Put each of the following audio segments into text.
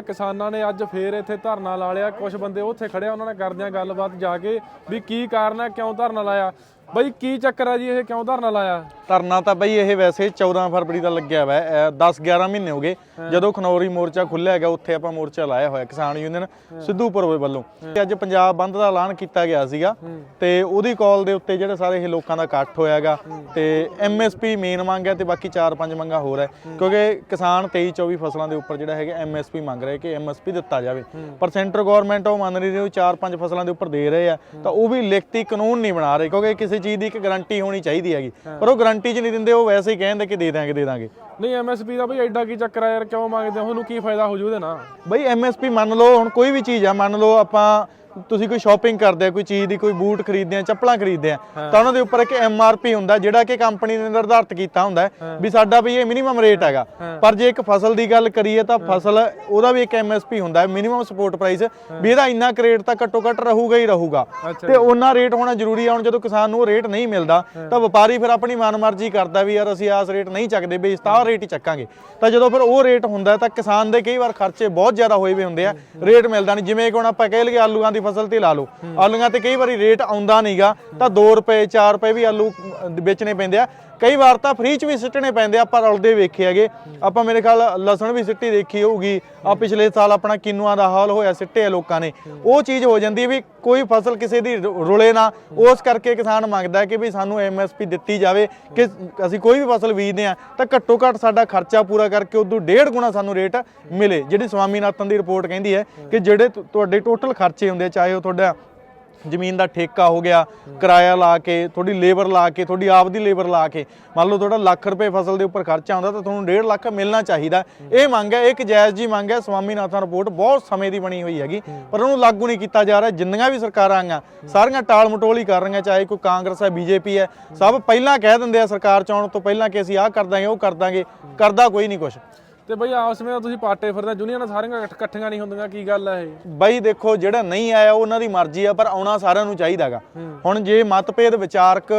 ਕਿਸਾਨਾਂ ਨੇ ਅੱਜ ਫੇਰ ਇੱਥੇ ਧਰਨਾ ਲਾ ਲਿਆ। ਕੁਝ ਬੰਦੇ ਉੱਥੇ ਖੜਿਆ ਉਹਨਾਂ ਨੇ ਕਰਦਿਆਂ ਗੱਲਬਾਤ ਜਾ ਕੇ ਵੀ ਕੀ ਕਾਰਨ ਹੈ, ਕਿਉਂ ਧਰਨਾ ਲਾਇਆ? ਬਈ ਕੀ ਚੱਕਰ ਹੈ ਜੀ ਇਹ? ਕਿਉਂ ਧਰਨਾ ਲਾਇਆ? ਧਰਨਾ ਤਾਂ ਬਈ ਇਹ ਵੈਸੇ 14 ਫਰਵਰੀ ਦਾ ਲੱਗਿਆ ਹੋਇਆ ਹੈ 10 11 ਮਹੀਨੇ ਹੋ ਗਏ। ਜਦੋਂ ਖਨੌਰੀ ਮੋਰਚਾ ਖੁੱਲਿਆ ਹੈਗਾ ਉੱਥੇ ਆਪਾਂ ਮੋਰਚਾ ਲਾਇਆ ਹੋਇਆ ਕਿਸਾਨ ਯੂਨੀਅਨ ਸਿੱਧੂਪੁਰ ਵੱਲੋਂ। ਤੇ ਅੱਜ ਪੰਜਾਬ ਬੰਦ ਦਾ ਐਲਾਨ ਕੀਤਾ ਗਿਆ ਸੀਗਾ। ਤੇ ਉਹਦੀ ਕਾਲ ਦੇ ਉੱਤੇ ਜਿਹੜੇ ਸਾਰੇ ਇਹ ਲੋਕਾਂ ਦਾ ਇਕੱਠ ਹੋਇਆਗਾ ਤੇ ਐਮਐਸਪੀ ਮੇਨ ਮੰਗ ਹੈ ਤੇ ਬਾਕੀ 4-5 ਮੰਗਾਂ ਹੋਰ ਹੈ। ਕਿਉਂਕਿ ਕਿਸਾਨ 23 24 ਫਸਲਾਂ ਦੇ ਉੱਪਰ ਜਿਹੜਾ ਹੈਗਾ ਐਮਐਸਪੀ ਮੰਗ ਰਹੇ ਕਿ ਐਮਐਸਪੀ ਦਿੱਤਾ ਜਾਵੇ। ਪਰ ਸੈਂਟਰ ਗਵਰਨਮੈਂਟ ਉਹ ਮੰਨ ਰਹੀ ਨੇ 4-5 ਫਸਲਾਂ ਦੇ ਉੱਪਰ ਦੇ ਰਹੇ ਆ। ਤਾਂ ਉਹ ਵੀ ਲਿਖਤੀ ਕਾਨੂੰਨ ਨਹੀਂ ਬਣਾ ਰਹੇ ਕਿਉਂਕਿ ਕਿਸੇ ਚੀਜ਼ ਦੀ ਇੱਕ ਗਾਰੰਟੀ ਹੋਣੀ ਚਾਹੀਦੀ ਹੈਗੀ। ਪਰ ਉਹ ਗਾਰੰਟੀ 'ਚ ਨਹੀਂ ਦਿੰਦੇ ਉਹ ਵੈਸੇ ਹੀ ਕਹਿੰਦੇ ਕਿ ਦੇ ਦਾਂਗੇ ਦੇ ਦਾਂਗੇ ਨਹੀਂ ਐਮਐਸਪੀ ਦਾ ਬਈ ਐਡਾ ਕੀ ਚੱਕਰ ਹੈ ਯਾਰ ਕਿਉਂ ਮੰਗਦੇ ਹੋ ਉਹਨੂੰ ਕੀ ਫਾਇਦਾ ਹੋ ਜੂ ਉਹਦੇ ਨਾਲ? ਬਈ ਐਮਐਸਪੀ ਮੰਨ ਲਓ ਹੁਣ ਕੋਈ ਵੀ ਚੀਜ਼ ਆ ਮੰਨ ਲਓ ਆਪਾਂ ਤੁਸੀਂ ਕੋਈ ਸ਼ਾਪਿੰਗ ਕਰਦੇ ਆ ਕੋਈ ਚੀਜ਼ ਦੀ ਕੋਈ ਬੂਟ ਖਰੀਦਦੇ ਆ ਚੱਪਲਾਂ ਖਰੀਦਦੇ ਆ ਤਾਂ ਉਹਨਾਂ ਦੇ ਉੱਪਰ ਇੱਕ ਐਮਆਰਪੀ ਹੁੰਦਾ ਜਿਹੜਾ ਕਿ ਕੰਪਨੀ ਨੇ ਨਿਰਧਾਰਿਤ ਕੀਤਾ ਹੁੰਦਾ ਵੀ ਸਾਡਾ ਵੀ ਇਹ ਮਿਨੀਮਮ ਰੇਟ ਹੈਗਾ। ਪਰ ਜੇ ਇੱਕ ਫਸਲ ਦੀ ਗੱਲ ਕਰੀਏ ਤਾਂ ਫਸਲ ਉਹਦਾ ਵੀ ਇੱਕ ਐਮਐਸਪੀ ਹੁੰਦਾ ਹੈ ਮਿਨੀਮਮ ਸਪੋਰਟ ਪ੍ਰਾਈਸ ਵੀ ਇਹਦਾ ਇੰਨਾ ਕੁ ਰੇਟ ਤਾਂ ਘੱਟੋ ਘੱਟ ਰਹੂਗਾ ਹੀ ਰਹੂਗਾ। ਤੇ ਉਹਨਾਂ ਰੇਟ ਹੋਣਾ ਜ਼ਰੂਰੀ ਆ ਹੁਣ ਜਦੋਂ ਕਿਸਾਨ ਨੂੰ ਉਹ ਰੇਟ ਨਹੀਂ ਮਿਲਦਾ ਤਾਂ ਵਪਾਰੀ ਫਿਰ ਆਪਣੀ ਮਨਮਰਜ਼ੀ ਕਰਦਾ ਵੀ ਯਾਰ ਅਸੀਂ ਆਸ ਰੇਟ ਨਹੀਂ ਚੱਕਦੇ ਵੀ ਇਸ ਤਾਂ ਰੇਟ ਹੀ ਚੱਕਾਂਗੇ। ਤਾਂ ਜਦੋਂ ਫਿਰ ਉਹ ਰੇਟ ਹੁੰਦਾ ਤਾਂ ਕਿਸਾਨ ਦੇ ਕਈ ਵਾਰ ਖਰਚੇ ਬਹੁਤ ਜ਼ਿਆਦਾ ਹੋਏ ਵੇ ਹੁੰਦੇ ਆ ਰੇਟ ਮਿਲਦਾ ਨਹੀਂ। ਜਿਵੇਂ ਕਿ ਹੁਣ ਆਪਾਂ ਕਹਿ ਲਈਏ ਆਲੂਆਂ ਦੀ ਫਸਲ ਤੇ ਲਾ ਲਓ। ਆਲੂਆਂ ਤੇ ਕਈ ਵਾਰੀ ਰੇਟ ਆਉਂਦਾ ਨਹੀਂਗਾ ਤਾਂ 2 ਰੁਪਏ 4 ਰੁਪਏ ਵੀ ਆਲੂ ਵੇਚਣੇ ਪੈਂਦੇ ਆ। ਕਈ ਵਾਰ ਤਾਂ ਫ੍ਰੀ ਚ ਵੀ ਸਿੱਟਣੇ ਪੈਂਦੇ ਆ ਆਪਾਂ ਰਲਦੇ ਵੇਖੇ ਹੈਗੇ। ਆਪਾਂ ਮੇਰੇ ਖਿਆਲ ਲਸਣ ਵੀ ਸਿੱਟੀ ਦੇਖੀ ਹੋਊਗੀ। ਆ ਪਿਛਲੇ ਸਾਲ ਆਪਣਾ ਕਿਨੂਆਂ ਦਾ ਹਾਲ ਹੋਇਆ ਸਿੱਟੇ ਆ ਲੋਕਾਂ ਨੇ। ਉਹ ਚੀਜ਼ ਹੋ ਜਾਂਦੀ ਹੈ ਵੀ ਕੋਈ ਫਸਲ ਕਿਸੇ ਦੀ ਰੁ- ਰੁਲੇ ਨਾ। ਉਸ ਕਰਕੇ ਕਿਸਾਨ ਮੰਗਦਾ ਕਿ ਵੀ ਸਾਨੂੰ ਐਮਐਸਪੀ ਦਿੱਤੀ ਜਾਵੇ ਕਿ ਅਸੀਂ ਕੋਈ ਵੀ ਫਸਲ ਬੀਜਦੇ ਆ ਤਾਂ ਘੱਟੋ ਘੱਟ ਸਾਡਾ ਖਰਚਾ ਪੂਰਾ ਕਰਕੇ ਉਦੋਂ ਡੇਢ ਗੁਣਾ ਸਾਨੂੰ ਰੇਟ ਮਿਲੇ। ਜਿਹੜੀ ਸਵਾਮੀਨਾਥਨ ਦੀ ਰਿਪੋਰਟ ਕਹਿੰਦੀ ਹੈ ਕਿ ਜਿਹੜੇ ਤੁਹਾਡੇ ਟੋਟਲ ਖਰਚੇ ਹੁੰਦੇ ਆ, ਚਾਹੇ ਉਹ ਤੁਹਾਡਾ ਜ਼ਮੀਨ ਦਾ ਠੇਕਾ ਹੋ ਗਿਆ, ਕਿਰਾਇਆ ਲਾ ਕੇ, ਤੁਹਾਡੀ ਲੇਬਰ ਲਾ ਕੇ, ਤੁਹਾਡੀ ਆਪ ਦੀ ਲੇਬਰ ਲਾ ਕੇ, ਮੰਨ ਲਓ ਤੁਹਾਡਾ ਲੱਖ ਰੁਪਏ ਫਸਲ ਦੇ ਉੱਪਰ ਖਰਚਾ ਆਉਂਦਾ ਤਾਂ ਤੁਹਾਨੂੰ 1.5 ਲੱਖ ਮਿਲਣਾ ਚਾਹੀਦਾ। ਇਹ ਮੰਗ ਹੈ, ਇੱਕ ਜਾਇਜ਼ ਜੀ ਮੰਗ ਹੈ, ਸਵਾਮੀਨਾਥਨ ਰਿਪੋਰਟ ਬਹੁਤ ਸਮੇਂ ਦੀ ਬਣੀ ਹੋਈ ਹੈਗੀ, ਪਰ ਉਹਨੂੰ ਲਾਗੂ ਨਹੀਂ ਕੀਤਾ ਜਾ ਰਿਹਾ, ਜਿੰਨੀਆਂ ਵੀ ਸਰਕਾਰਾਂ ਆਈਆਂ, ਸਾਰੀਆਂ ਟਾਲ ਮਟੋਲ ਹੀ ਕਰ ਰਹੀਆਂ, ਚਾਹੇ ਕੋਈ ਕਾਂਗਰਸ ਹੈ, ਬੀਜੇਪੀ ਹੈ, ਸਭ ਪਹਿਲਾਂ ਕਹਿ ਦਿੰਦੇ ਆ ਸਰਕਾਰ ਚ ਆਉਣ ਤੋਂ ਪਹਿਲਾਂ ਕਿ ਅਸੀਂ ਆਹ ਕਰ ਦਾਂਗੇ, ਉਹ ਕਰ ਦਾਂਗੇ, ਕਰਦਾ ਕੋਈ ਨਹੀਂ ਕੁਛ। ਤੇ ਬਈ ਆਪਸ ਵਿੱਚ ਤੁਸੀਂ ਪਾਟੇ ਫਿਰਦੇ ਯੂਨੀਅਨ ਸਾਰੀਆਂ ਇਕੱਠ- ਇਕੱਠੀਆਂ ਨਹੀਂ ਹੁੰਦੀਆਂ ਕੀ ਗੱਲ ਹੈ ਇਹ? ਬਾਈ ਦੇਖੋ ਜਿਹੜਾ ਨਹੀਂ ਆਇਆ ਉਹਨਾਂ ਦੀ ਮਰਜ਼ੀ ਆ ਪਰ ਆਉਣਾ ਸਾਰਿਆਂ ਨੂੰ ਚਾਹੀਦਾਗਾ। ਹੁਣ ਜੇ ਮਤਭੇਦ ਵਿਚਾਰਕ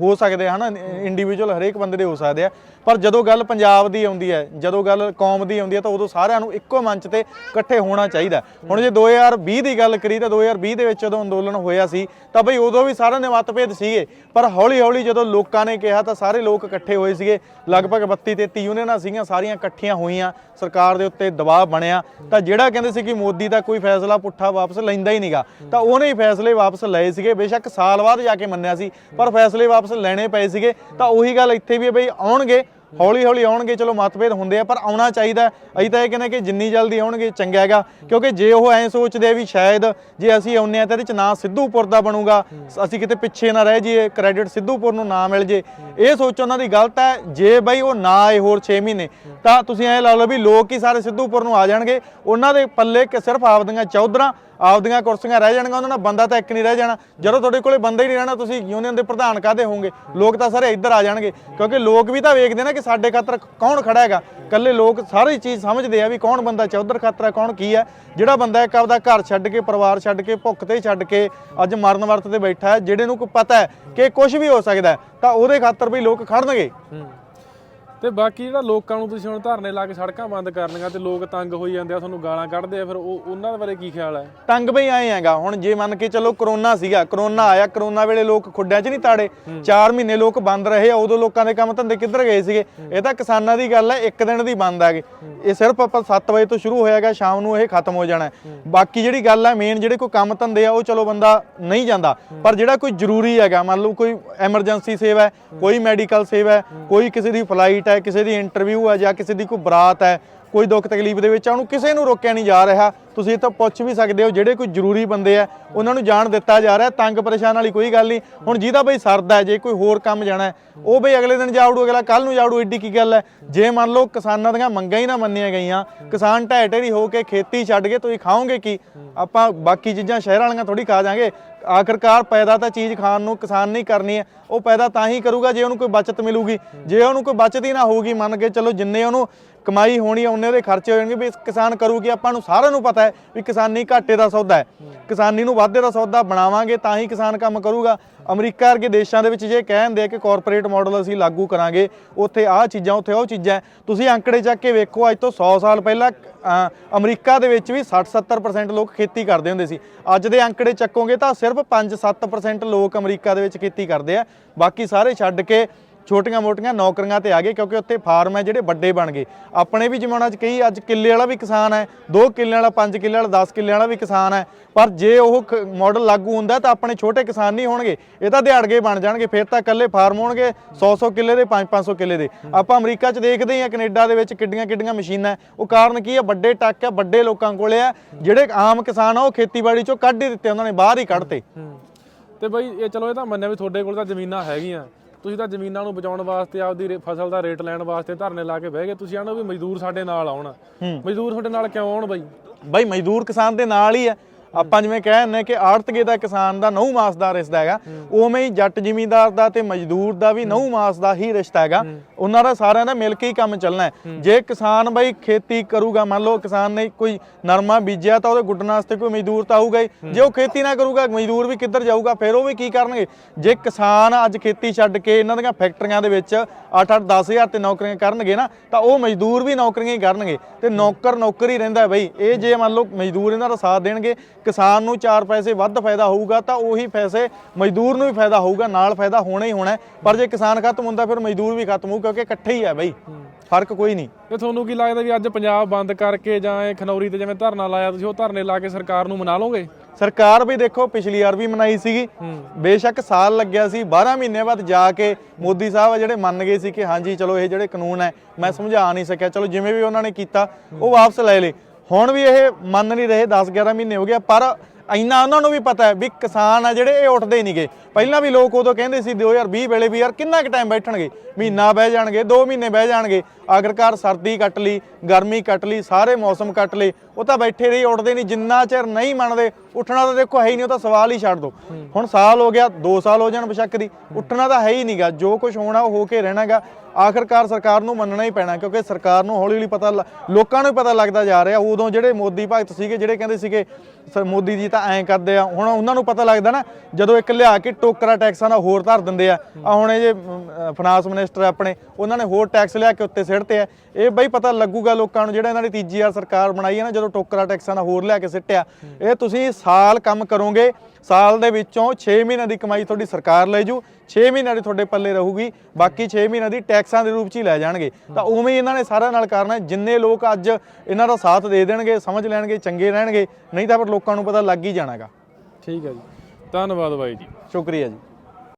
ਹੋ ਸਕਦੇ ਹਨਾ ਇੰਡੀਵਿਜੂਅਲ ਹਰੇਕ ਬੰਦੇ ਦੇ ਹੋ ਸਕਦੇ ਆ ਪਰ ਜਦੋਂ ਗੱਲ ਪੰਜਾਬ ਦੀ ਆਉਂਦੀ ਹੈ ਜਦੋਂ ਗੱਲ ਕੌਮ ਦੀ ਆਉਂਦੀ ਹੈ ਤਾਂ ਉਦੋਂ ਸਾਰਿਆਂ ਨੂੰ ਇੱਕੋ ਮੰਚ ਤੇ ਇਕੱਠੇ ਹੋਣਾ ਚਾਹੀਦਾ। ਹੁਣ ਜੇ 2020 ਦੀ ਗੱਲ ਕਰੀ ਤਾਂ 2020 ਦੇ ਵਿੱਚ ਜਦੋਂ ਅੰਦੋਲਨ ਹੋਇਆ ਸੀ ਤਾਂ ਬਈ ਉਦੋਂ ਵੀ ਸਾਰਿਆਂ ਦੇ ਮਤਭੇਦ ਸੀਗੇ। ਪਰ ਹੌਲੀ ਹੌਲੀ ਜਦੋਂ ਲੋਕਾਂ ਨੇ ਕਿਹਾ ਤਾਂ ਸਾਰੇ ਲੋਕ ਇਕੱਠੇ ਹੋਏ ਸੀਗੇ। ਲਗਭਗ 32 33 ਯੂਨੀਅਨਾਂ ਸੀਗੀਆਂ ਸਾਰੀਆਂ ਇਕੱਠੀਆਂ ਹੋਈਆਂ। ਸਰਕਾਰ ਦੇ ਉੱਤੇ ਦਬਾਅ ਬਣਿਆ, ਤਾਂ ਜਿਹੜਾ ਕਹਿੰਦੇ ਸੀ ਕਿ ਮੋਦੀ ਦਾ ਕੋਈ ਫੈਸਲਾ ਪੁੱਠਾ ਵਾਪਸ ਲੈਂਦਾ ਹੀ ਨਹੀਂਗਾ, ਤਾਂ ਉਹਨੇ ਹੀ ਫੈਸਲੇ ਵਾਪਸ ਲਏ ਸੀਗੇ, ਬੇਸ਼ੱਕ ਸਾਲ ਬਾਅਦ ਜਾ ਕੇ ਮੰਨਿਆ ਸੀ, ਪਰ ਫੈਸਲੇ ਵਾਪਸ ਲੈਣੇ ਪਏ ਸੀਗੇ, ਤਾਂ ਉਹੀ ਗੱਲ ਇੱਥੇ ਵੀ ਹੈ ਬਈ ਆਉਣਗੇ ਹੌਲੀ ਹੌਲੀ ਆਉਣਗੇ, ਚਲੋ ਮਤਭੇਦ ਹੁੰਦੇ ਆ, ਪਰ ਆਉਣਾ ਚਾਹੀਦਾ ਅਸੀਂ ਤਾਂ ਇਹ ਕਹਿੰਦੇ ਕਿ ਜਿੰਨੀ ਜਲਦੀ ਆਉਣਗੇ, ਚੰਗਾ ਹੈਗਾ। ਕਿਉਂਕਿ ਜੇ ਉਹ ਐਂ ਸੋਚਦੇ ਆ ਵੀ ਸ਼ਾਇਦ ਜੇ ਅਸੀਂ ਆਉਂਦੇ ਆ ਤਾਂ ਇਹਦੇ ਚ ਨਾਂ ਸਿੱਧੂਪੁਰ ਦਾ ਬਣੂਗਾ। ਅਸੀਂ ਕਿਤੇ ਪਿੱਛੇ ਨਾ ਰਹਿ ਜਾਈਏ, ਕ੍ਰੈਡਿਟ ਸਿੱਧੂਪੁਰ ਨੂੰ ਨਾ ਮਿਲ ਜੇ। ਇਹ ਸੋਚ ਉਹਨਾਂ ਦੀ ਗਲਤ ਹੈ। ਜੇ ਬਈ ਉਹ ਨਾ ਆਏ ਹੋਰ 6 ਮਹੀਨੇ, ਤਾਂ ਤੁਸੀਂ ਐਂ ਲਾ ਲਓ ਵੀ ਲੋਕ ਹੀ ਸਾਰੇ ਸਿੱਧੂਪੁਰ ਨੂੰ ਆ ਜਾਣਗੇ। ਉਹਨਾਂ ਦੇ ਪੱਲੇ ਕਿ, ਸਿਰਫ ਆਪਦੀਆਂ ਚੌਧਰਾਂ, ਆਪਦੀਆਂ ਕੁਰਸੀਆਂ ਰਹਿ ਜਾਣਗੀਆਂ, ਉਹਨਾਂ ਨਾਲ ਬੰਦਾ ਤਾਂ ਇੱਕ ਨਹੀਂ ਰਹਿ ਜਾਣਾ। ਜਦੋਂ ਤੁਹਾਡੇ ਕੋਲੇ ਬੰਦਾ ਹੀ ਨਹੀਂ ਰਹਿਣਾ, ਤੁਸੀਂ ਯੂਨੀਅਨ ਦੇ ਪ੍ਰਧਾਨ ਕਾਦੇ ਹੋਵੋਗੇ? ਲੋਕ ਤਾਂ ਸਾਰੇ ਇੱਧਰ ਆ ਜਾਣਗੇ। ਕਿਉਂਕਿ ਲੋਕ ਵੀ ਤਾਂ ਵੇਖਦੇ ਨੇ ਕਿ ਸਾਡੇ ਖਾਤਰ ਕੌਣ ਖੜਾ ਹੈਗਾ? ਕੱਲੇ ਲੋਕ ਸਾਰੀ ਚੀਜ਼ ਸਮਝਦੇ ਆ ਵੀ ਕੌਣ ਬੰਦਾ ਚੌਧਰ ਖਾਤਰ ਹੈ ਕੌਣ ਕੀ ਹੈ ਜਿਹੜਾ ਬੰਦਾ ਇੱਕ ਆਪਦਾ ਘਰ ਛੱਡ ਕੇ, ਪਰਿਵਾਰ ਛੱਡ ਕੇ, ਭੁੱਖ ਤੇ ਛੱਡ ਕੇ ਅੱਜ ਮਰਨ ਵਰਤ ਤੇ ਬੈਠਾ ਹੈ ਜਿਹੜੇ ਨੂੰ ਕੋਈ ਪਤਾ ਹੈ ਕਿ ਕੁਝ ਵੀ ਹੋ ਸਕਦਾ ਤਾਂ ਉਹਦੇ ਖਾਤਰ ਵੀ ਲੋਕ ਖੜਨਗੇ। ਤੇ ਬਾਕੀ ਜਿਹੜਾ ਲੋਕਾਂ ਨੂੰ ਤੁਸੀਂ ਹੁਣ ਧਰਨੇ ਲਾ ਕੇ ਸੜਕਾਂ ਬੰਦ ਕਰਨੀਆਂ ਤੇ ਲੋਕ ਤੰਗ ਹੋਈ ਜਾਂਦੇ ਆ ਤੁਹਾਨੂੰ ਗਾਲਾਂ ਕੱਢਦੇ ਆ ਫਿਰ ਉਹ ਉਹਨਾਂ ਬਾਰੇ ਕੀ ਖਿਆਲ ਹੈ? ਤੰਗ ਬਈ ਆਏ ਹੈਗਾ। ਹੁਣ ਜੇ ਮੰਨ ਕੇ ਚੱਲੋ ਕਰੋਨਾ ਸੀਗਾ ਕਰੋਨਾ ਆਇਆ ਕਰੋਨਾ ਵੇਲੇ ਲੋਕ ਖੁੱਡਿਆਂ 'ਚ ਨਹੀਂ ਤਾੜੇ। 4 ਮਹੀਨੇ ਲੋਕ ਬੰਦ ਰਹੇ ਆ ਉਦੋਂ ਲੋਕਾਂ ਦੇ ਕੰਮ ਧੰਦੇ ਕਿੱਧਰ ਗਏ ਸੀਗੇ? ਇਹ ਤਾਂ ਕਿਸਾਨਾਂ ਦੀ ਗੱਲ ਹੈ ਇੱਕ ਦਿਨ ਦੀ ਬੰਦ ਹੈਗੇ ਇਹ ਸਿਰਫ ਆਪਾਂ 7 ਵਜੇ ਤੋਂ ਸ਼ੁਰੂ ਹੋਇਆਗਾ ਸ਼ਾਮ ਨੂੰ ਇਹ ਖਤਮ ਹੋ ਜਾਣਾ। ਬਾਕੀ ਜਿਹੜੀ ਗੱਲ ਹੈ ਮੇਨ ਜਿਹੜੇ ਕੋਈ ਕੰਮ ਧੰਦੇ ਆ ਉਹ ਚਲੋ ਬੰਦਾ ਨਹੀਂ ਜਾਂਦਾ। ਪਰ ਜਿਹੜਾ ਕੋਈ ਜ਼ਰੂਰੀ ਹੈਗਾ ਮੰਨ ਲਓ ਕੋਈ ਐਮਰਜੈਂਸੀ ਸੇਵਾ ਹੈ ਕੋਈ ਮੈਡੀਕਲ ਸੇਵਾ ਹੈ ਕੋਈ ਕਿਸੇ ਦੀ ਫਲਾਈਟ ਹੈ ਕਿਸੇ ਦੀ ਇੰਟਰਵਿਊ ਹੈ ਜਾਂ ਕਿਸੇ ਦੀ ਕੋਈ ਬਰਾਤ ਹੈ ਕੋਈ ਦੁੱਖ ਤਕਲੀਫ ਦੇ ਵਿੱਚ ਆ, ਉਹਨੂੰ ਕਿਸੇ ਨੂੰ ਰੋਕਿਆ ਨਹੀਂ ਜਾ ਰਿਹਾ। ਤੁਸੀਂ ਇਹ ਤਾਂ ਪੁੱਛ ਵੀ ਸਕਦੇ ਹੋ ਜਿਹੜੇ ਕੋਈ ਜ਼ਰੂਰੀ ਬੰਦੇ ਆ ਉਹਨਾਂ ਨੂੰ ਜਾਣ ਦਿੱਤਾ ਜਾ ਰਿਹਾ ਤੰਗ ਪਰੇਸ਼ਾਨ ਵਾਲੀ ਕੋਈ ਗੱਲ ਨਹੀਂ। ਹੁਣ ਜਿਹਦਾ ਬਈ ਸਰਦਾ ਹੈ ਜੇ ਕੋਈ ਹੋਰ ਕੰਮ ਜਾਣਾ ਉਹ ਬਈ ਅਗਲੇ ਦਿਨ ਜਾਵੜੂ ਅਗਲਾ ਕੱਲ ਨੂੰ ਜਾਵੜੂ ਏਡੀ ਕੀ ਗੱਲ ਹੈ? ਜੇ ਮੰਨ ਲਓ ਕਿਸਾਨਾਂ ਦੀਆਂ ਮੰਗਾਂ ਹੀ ਨਾ ਮੰਨੀਆਂ ਗਈਆਂ ਕਿਸਾਨ ਢਹਿ ਢੇਰੀ ਹੋ ਕੇ ਖੇਤੀ ਛੱਡ ਕੇ ਤੁਸੀਂ ਖਾਓਗੇ ਕੀ? ਆਪਾਂ ਬਾਕੀ ਚੀਜ਼ਾਂ ਸ਼ਹਿਰਾਂ ਵਾਲੀਆਂ ਥੋੜੀ ਖਾ ਜਾਾਂਗੇ। ਆਖਰਕਾਰ ਪੈਦਾ ਤਾਂ ਚੀਜ਼ ਖਾਣ ਨੂੰ ਕਿਸਾਨ ਨਹੀਂ ਕਰਨੀ ਹੈ ਉਹ ਪੈਦਾ ਤਾਂ ਹੀ ਕਰੂਗਾ ਜੇ ਉਹਨੂੰ ਕੋਈ ਬਚਤ ਮਿਲੂਗੀ। ਜੇ ਉਹਨੂੰ ਕੋਈ ਬਚਤ ਹੀ ਨਾ ਹੋਊਗੀ ਮੰਨ ਕੇ ਚਲੋ ਜਿੰਨੇ ਉਹਨੂੰ ਕਮਾਈ ਹੋਣੀ ਉਹਨੇ ਦੇ ਖਰਚੇ ਹੋ ਜਾਣਗੇ ਵੀ ਕਿਸਾਨ ਕਰੂਗੀ ਆਪਾਂ ਨੂੰ ਸਾਰਿਆਂ ਨੂੰ ਪਤਾ ਹੈ ਵੀ ਕਿਸਾਨੀ ਘਾਟੇ ਦਾ ਸੌਦਾ ਹੈ। ਕਿਸਾਨੀ ਨੂੰ ਵਾਧੇ ਦਾ ਸੌਦਾ ਬਣਾਵਾਂਗੇ ਤਾਂ ਹੀ ਕਿਸਾਨ ਕੰਮ ਕਰੂਗਾ। ਅਮਰੀਕਾ ਵਰਗੇ ਦੇਸ਼ਾਂ ਦੇ ਵਿੱਚ ਜੇ ਕਹਿੰਦੇ ਆ ਕਿ ਕਾਰਪੋਰੇਟ ਮਾਡਲ ਅਸੀਂ ਲਾਗੂ ਕਰਾਂਗੇ, ਉੱਥੇ ਆਹ ਚੀਜ਼ਾਂ, ਉੱਥੇ ਉਹ ਚੀਜ਼ਾਂ ਤੁਸੀਂ ਅੰਕੜੇ ਚੱਕ ਕੇ ਵੇਖੋ, ਅੱਜ ਤੋਂ 100 ਸਾਲ ਪਹਿਲਾਂ ਅਮਰੀਕਾ ਦੇ ਵਿੱਚ ਵੀ 60-70% ਲੋਕ ਖੇਤੀ ਕਰਦੇ ਹੁੰਦੇ ਸੀ। ਅੱਜ ਦੇ ਅੰਕੜੇ ਚੱਕੋਗੇ ਤਾਂ ਸਿਰਫ 5-7% ਲੋਕ ਅਮਰੀਕਾ ਦੇ ਵਿੱਚ ਖੇਤੀ ਕਰਦੇ ਆ। ਬਾਕੀ ਸਾਰੇ ਛੱਡ ਕੇ ਛੋਟੀਆਂ ਮੋਟੀਆਂ ਨੌਕਰੀਆਂ ਤੇ ਆ ਗਏ ਕਿਉਂਕਿ ਉੱਥੇ ਫਾਰਮ ਹੈ ਜਿਹੜੇ ਵੱਡੇ ਬਣ ਗਏ। ਆਪਣੇ ਵੀ ਜ਼ਮਾਨਾ 'ਚ ਕਈ ਅੱਜ ਕਿੱਲੇ ਵਾਲਾ ਵੀ ਕਿਸਾਨ ਹੈ 2 ਕਿੱਲੇ ਵਾਲਾ 5 ਕਿੱਲੇ ਵਾਲਾ 10 ਕਿੱਲੇ ਵਾਲਾ ਵੀ ਕਿਸਾਨ ਹੈ। ਪਰ ਜੇ ਉਹ ਮਾਡਲ ਲਾਗੂ ਹੁੰਦਾ ਤਾਂ ਆਪਣੇ ਛੋਟੇ ਕਿਸਾਨ ਨਹੀਂ ਹੋਣਗੇ। ਇਹ ਤਾਂ ਦਿਹਾੜਗੇ ਬਣ ਜਾਣਗੇ ਫਿਰ ਤਾਂ ਇਕੱਲੇ ਫਾਰਮ ਹੋਣਗੇ 100-100 ਕਿੱਲੇ ਦੇ 5-500 ਕਿੱਲੇ ਦੇ। ਆਪਾਂ ਅਮਰੀਕਾ 'ਚ ਦੇਖਦੇ ਹਾਂ ਕੈਨੇਡਾ ਦੇ ਵਿੱਚ ਕਿੱਡੀਆਂ ਕਿੱਡੀਆਂ ਮਸ਼ੀਨਾਂ। ਉਹ ਕਾਰਨ ਕੀ ਹੈ? ਵੱਡੇ ਟੱਕ ਹੈ ਵੱਡੇ ਲੋਕਾਂ ਕੋਲੇ ਆ ਜਿਹੜੇ ਆਮ ਕਿਸਾਨ ਆ ਉਹ ਖੇਤੀਬਾੜੀ 'ਚੋਂ ਕੱਢ ਹੀ ਦਿੱਤੇ ਉਹਨਾਂ ਨੇ ਬਾਹਰ ਹੀ ਕੱਢਤੇ। ਤੇ ਬਈ ਇਹ ਚਲੋ ਇਹ ਤਾਂ ਮੰਨਿਆ ਵੀ ਤੁਹਾਡੇ ਕੋਲ ਤਾਂ ਜ਼ਮੀਨਾਂ ਹੈਗੀਆਂ। ਤੁਸੀਂ ਤਾਂ ਜ਼ਮੀਨਾਂ ਨੂੰ ਬਚਾਉਣ ਵਾਸਤੇ ਆਪਦੀ ਫਸਲ ਦਾ ਰੇਟ ਲੈਣ ਵਾਸਤੇ ਧਰਨੇ ਲਾ ਕੇ ਬਹਿ ਗਏ। ਤੁਸੀਂ ਆਣੋ ਵੀ ਮਜ਼ਦੂਰ ਸਾਡੇ ਨਾਲ ਆਉਣ। ਮਜ਼ਦੂਰ ਤੁਹਾਡੇ ਨਾਲ ਕਿਉਂ ਆਉਣ ਬਈ? ਬਈ ਮਜ਼ਦੂਰ ਕਿਸਾਨ ਦੇ ਨਾਲ ਹੀ ਹੈ ਆਪਾਂ ਜਿਵੇਂ ਕਹਿੰਦੇ ਕਿ ਆੜਤਗੇ ਦਾ ਕਿਸਾਨ ਦਾ ਨਹੁੰ ਮਾਸ ਦਾ ਰਿਸ਼ਤਾ ਹੈਗਾ ਉਵੇਂ ਹੀ ਜੱਟ ਜ਼ਿਮੀਂਦਾਰ ਦਾ ਤੇ ਮਜ਼ਦੂਰ ਦਾ ਵੀ ਨਹੁੰ ਮਾਸ ਦਾ ਹੀ ਰਿਸ਼ਤਾ ਹੈਗਾ। ਉਹਨਾਂ ਦਾ ਸਾਰਿਆਂ ਦਾ ਮਿਲ ਕੇ ਹੀ ਕੰਮ ਚੱਲਣਾ ਹੈ। ਜੇ ਕਿਸਾਨ ਬਈ ਖੇਤੀ ਕਰੂਗਾ ਮੰਨ ਲਓ ਕਿਸਾਨ ਨੇ ਕੋਈ ਨਰਮਾ ਬੀਜਿਆ ਤਾਂ ਉਹਦੇ ਗੁੱਡਣ ਵਾਸਤੇ ਕੋਈ ਮਜ਼ਦੂਰ ਤਾਂ ਆਊਗਾ ਹੀ। ਜੇ ਉਹ ਖੇਤੀ ਨਾ ਕਰੂਗਾ ਮਜ਼ਦੂਰ ਵੀ ਕਿੱਧਰ ਜਾਊਗਾ ਫਿਰ ਉਹ ਵੀ ਕੀ ਕਰਨਗੇ? ਜੇ ਕਿਸਾਨ ਅੱਜ ਖੇਤੀ ਛੱਡ ਕੇ ਇਹਨਾਂ ਦੀਆਂ ਫੈਕਟਰੀਆਂ ਦੇ ਵਿੱਚ 8-8 10000 ਤੇ ਨੌਕਰੀਆਂ ਕਰਨਗੇ ਨਾ ਤਾਂ ਉਹ ਮਜ਼ਦੂਰ ਵੀ ਨੌਕਰੀਆਂ ਹੀ ਕਰਨਗੇ। ਤੇ ਨੌਕਰ ਨੌਕਰ ਰਹਿੰਦਾ ਬਈ। ਇਹ ਜੇ ਮੰਨ ਲਓ ਮਜ਼ਦੂਰ ਇਹਨਾਂ ਦਾ ਸਾਥ ਦੇਣਗੇ ਕਿਸਾਨ ਨੂੰ 4 ਪੈਸੇ ਵੱਧ ਫਾਇਦਾ ਹੋਊਗਾ ਤਾਂ ਉਹੀ ਪੈਸੇ ਮਜ਼ਦੂਰ ਨੂੰ ਵੀ ਫਾਇਦਾ ਹੋਊਗਾ ਨਾਲ ਫਾਇਦਾ ਹੋਣਾ ਹੀ ਹੋਣਾ। ਪਰ ਜੇ ਕਿਸਾਨ ਖਤਮ ਹੁੰਦਾ ਫਿਰ ਮਜ਼ਦੂਰ ਵੀ ਖਤਮ ਹੋਊ ਕਿਉਂਕਿ ਇਕੱਠੇ ਹੀ ਹੈ ਬਈ। ਫ਼ਰਕ ਕੋਈ ਨਹੀਂ। ਤੇ ਤੁਹਾਨੂੰ ਕੀ ਲੱਗਦਾ ਵੀ ਅੱਜ ਪੰਜਾਬ ਬੰਦ ਕਰਕੇ ਜਾਂ ਇਹ ਖਨੌਰੀ ਤੇ ਜਿਵੇਂ ਧਰਨਾ ਲਾਇਆ ਤੁਸੀਂ ਉਹ ਧਰਨੇ ਲਾ ਕੇ ਸਰਕਾਰ ਨੂੰ ਮਨਾ ਲਓਗੇ? ਸਰਕਾਰ ਵੀ ਦੇਖੋ ਪਿਛਲੀ ਵਾਰ ਵੀ ਮਨਾਈ ਸੀਗੀ। ਬੇਸ਼ੱਕ ਸਾਲ ਲੱਗਿਆ ਸੀ 12 ਮਹੀਨੇ ਬਾਅਦ ਜਾ ਕੇ ਮੋਦੀ ਸਾਹਿਬ ਆ ਜਿਹੜੇ ਮੰਨ ਗਏ ਸੀ ਕਿ ਹਾਂਜੀ ਚਲੋ ਇਹ ਜਿਹੜੇ ਕਾਨੂੰਨ ਹੈ ਮੈਂ ਸਮਝਾ ਨਹੀਂ ਸਕਿਆ। ਚਲੋ ਜਿਵੇਂ ਵੀ ਉਹਨਾਂ ਨੇ ਕੀਤਾ ਉਹ ਵਾਪਸ ਲੈ ਲਏ। ਹੁਣ ਵੀ ਇਹ ਮੰਨ ਨਹੀਂ ਰਹੇ 10 11 ਮਹੀਨੇ ਹੋ ਗਏ ਪਰ ਇੰਨਾ ਉਹਨਾਂ ਨੂੰ ਵੀ ਪਤਾ ਹੈ ਵੀ ਕਿਸਾਨ ਆ ਜਿਹੜੇ ਇਹ ਉੱਠਦੇ ਹੀ ਨਹੀਂਗੇ ਪਹਿਲਾਂ ਵੀ ਲੋਕ ਉਦੋਂ ਕਹਿੰਦੇ ਸੀ 2020 ਵੇਲੇ ਵੀ ਯਾਰ ਕਿੰਨਾ ਕੁ ਟਾਈਮ ਬੈਠਣਗੇ? ਮਹੀਨਾ ਬਹਿ ਜਾਣਗੇ 2 ਮਹੀਨੇ ਬਹਿ ਜਾਣਗੇ। ਆਖਰਕਾਰ ਸਰਦੀ ਕੱਟ ਲਈ, ਗਰਮੀ ਕੱਟ ਲਈ, ਸਾਰੇ ਮੌਸਮ ਕੱਟ ਲਏ। ਉਹ ਤਾਂ ਬੈਠੇ ਰਹੀ, ਉੱਠਦੇ ਨਹੀਂ, ਜਿੰਨਾ ਚਿਰ ਨਹੀਂ ਮੰਨਦੇ, ਉੱਠਣਾ ਤਾਂ ਦੇਖੋ ਹੈ ਹੀ ਨਹੀਂ, ਉਹ ਤਾਂ ਸਵਾਲ ਹੀ ਛੱਡ ਦੋ। ਹੁਣ ਸਾਲ ਹੋ ਗਿਆ 2 ਸਾਲ ਹੋ ਜਾਣ ਬਸ਼ੱਕ ਦੀ, ਉੱਠਣਾ ਤਾਂ ਹੈ ਹੀ ਨਹੀਂਗਾ ਜੋ ਕੁਝ ਹੋਣਾ ਉਹ ਹੋ ਕੇ ਰਹਿਣਾਗਾ। ਆਖਰਕਾਰ ਸਰਕਾਰ ਨੂੰ ਮੰਨਣਾ ਹੀ ਪੈਣਾ, ਕਿਉਂਕਿ ਸਰਕਾਰ ਨੂੰ ਹੌਲੀ ਹੌਲੀ ਪਤਾ ਲ- ਲੋਕਾਂ ਨੂੰ ਵੀ ਪਤਾ ਲੱਗਦਾ ਜਾ ਰਿਹਾ, ਉਦੋਂ ਜਿਹੜੇ ਮੋਦੀ ਭਗਤ ਸੀਗੇ, ਜਿਹੜੇ ਕਹਿੰਦੇ ਸੀਗੇ ਸ- ਮੋਦੀ ਜੀ ਤਾਂ ਐਂ ਕਰਦੇ ਆ, ਹੁਣ ਉਹਨਾਂ ਨੂੰ ਪਤਾ ਲੱਗਦਾ ਨਾ, ਜਦੋਂ ਇੱਕ ਲਿਆ ਕੇ ਟੋਕਰਾ ਟੈਕਸਾਂ ਦਾ ਹੋਰ ਧਰ ਦਿੰਦੇ ਆ ਆ ਹੁਣ ਇਹ ਜੇ ਫਾਈਨਾਂਸ ਮਿਨਿਸਟਰ ਆਪਣੇ, ਉਹਨਾਂ ਨੇ ਹੋਰ ਟੈਕਸ ਲਿਆ ਕੇ ਉੱਤੇ ਸਿੱਟਤੇ ਆ, ਇਹ ਬਈ ਪਤਾ ਲੱਗੂਗਾ ਲੋਕਾਂ ਨੂੰ, ਜਿਹੜਾ ਇਹਨਾਂ ਨੇ ਤੀਜੀ ਵਾਰ ਸਰਕਾਰ ਬਣਾਈ ਹੈ ਨਾ, ਜਦੋਂ ਟੋਕਰਾ ਟੈਕਸਾਂ ਦਾ ਹੋਰ ਲਿਆ ਕੇ ਸਿੱਟਿਆ, ਇਹ ਤੁਸੀਂ ਸਾਲ ਕੰਮ ਕਰੋਗੇ, ਸਾਲ ਦੇ ਵਿੱਚੋਂ 6 ਮਹੀਨੇ ਦੀ ਕਮਾਈ ਤੁਹਾਡੀ ਸਰਕਾਰ ਲੈ ਜੂ 6 ਮਹੀਨਿਆਂ ਦੀ ਤੁਹਾਡੇ ਪੱਲੇ ਰਹੂਗੀ ਬਾਕੀ 6 ਮਹੀਨਿਆਂ ਦੀ ਟੈਕਸਾਂ ਦੇ ਰੂਪ 'ਚ ਹੀ ਲੈ ਜਾਣਗੇ। ਤਾਂ ਉਵੇਂ ਹੀ ਇਹਨਾਂ ਨੇ ਸਾਰਿਆਂ ਨਾਲ ਕਰਨਾ। ਜਿੰਨੇ ਲੋਕ ਅੱਜ ਇਹਨਾਂ ਦਾ ਸਾਥ ਦੇ ਦੇਣਗੇ ਸਮਝ ਲੈਣਗੇ ਚੰਗੇ ਰਹਿਣਗੇ ਨਹੀਂ ਤਾਂ ਫਿਰ ਲੋਕਾਂ ਨੂੰ ਪਤਾ ਲੱਗ ਹੀ ਜਾਣਾਗਾ। ਠੀਕ ਹੈ ਜੀ। ਧੰਨਵਾਦ ਬਾਈ ਜੀ। ਸ਼ੁਕਰੀਆ ਜੀ।